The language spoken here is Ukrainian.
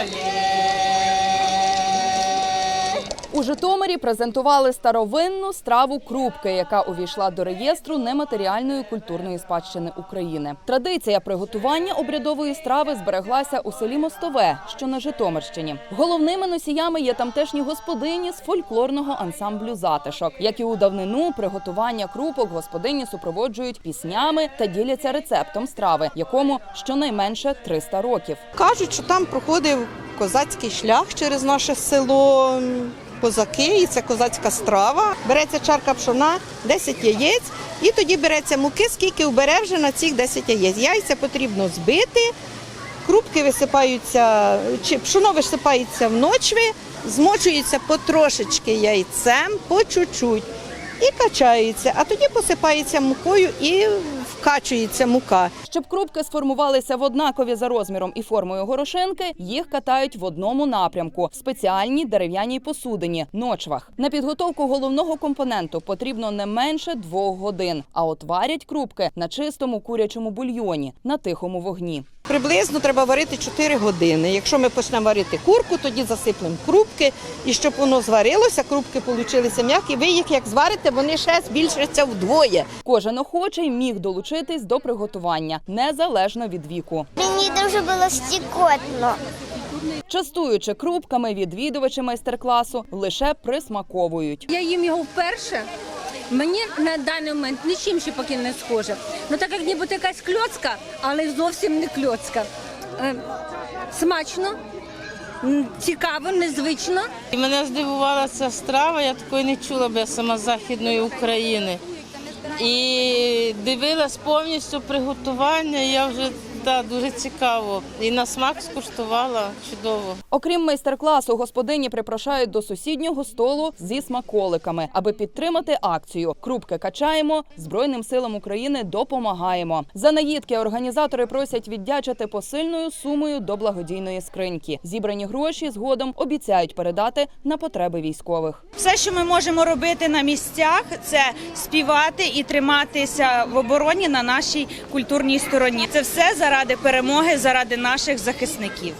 Olha! У Житомирі презентували старовинну страву крупки, яка увійшла до реєстру нематеріальної культурної спадщини України. Традиція приготування обрядової страви збереглася у селі Мостове, що на Житомирщині. Головними носіями є тамтешні господині з фольклорного ансамблю затишок. Як і у давнину, приготування крупок господині супроводжують піснями та діляться рецептом страви, якому щонайменше 300 років. Кажуть, що там проходив козацький шлях через наше село. Козаки, і це козацька страва. Береться чарка пшона, 10 яєць, і тоді береться муки, скільки вбере вже на цих 10 яєць. Яйця потрібно збити, крупки висипаються, чи пшоно висипається в ночви, змочується потрошечки яйцем, по чуть-чуть, і качається, а тоді посипається мукою і вкачується мука. Щоб крупки сформувалися в однакові за розміром і формою горошинки, їх катають в одному напрямку спеціальній дерев'яній посудині ночвах. На підготовку головного компоненту потрібно не менше двох годин. А от варять крупки на чистому курячому бульйоні на тихому вогні. Приблизно треба варити 4 години. Якщо ми почнемо варити курку, тоді засиплемо крупки. І щоб воно зварилося, крупки получилися м'які. Ви їх як зварите, вони ще збільшаться вдвоє. Кожен охочий міг долучитись до приготування незалежно від віку. Мені дуже було стікотно. Частуючи крупками, відвідувачі майстер-класу лише присмаковують. Я їм його вперше. Мені на даний момент нічим ще поки не схоже. Ну так як ніби якась кльоцка, але зовсім не кльоцка. Е, смачно, цікаво, незвично. І мене здивувала ця страва, я такої не чула би сама з Західної України. І дивилась повністю приготування, я вже да, дуже цікаво. І на смак скуштувала чудово. Окрім майстер-класу, господині припрошають до сусіднього столу зі смаколиками, аби підтримати акцію. Крупки качаємо, Збройним силам України допомагаємо. За наїдки організатори просять віддячити посильною сумою до благодійної скриньки. Зібрані гроші згодом обіцяють передати на потреби військових. Все, що ми можемо робити на місцях, це співати і триматися в обороні на нашій культурній стороні. Це все заради перемоги, заради наших захисників.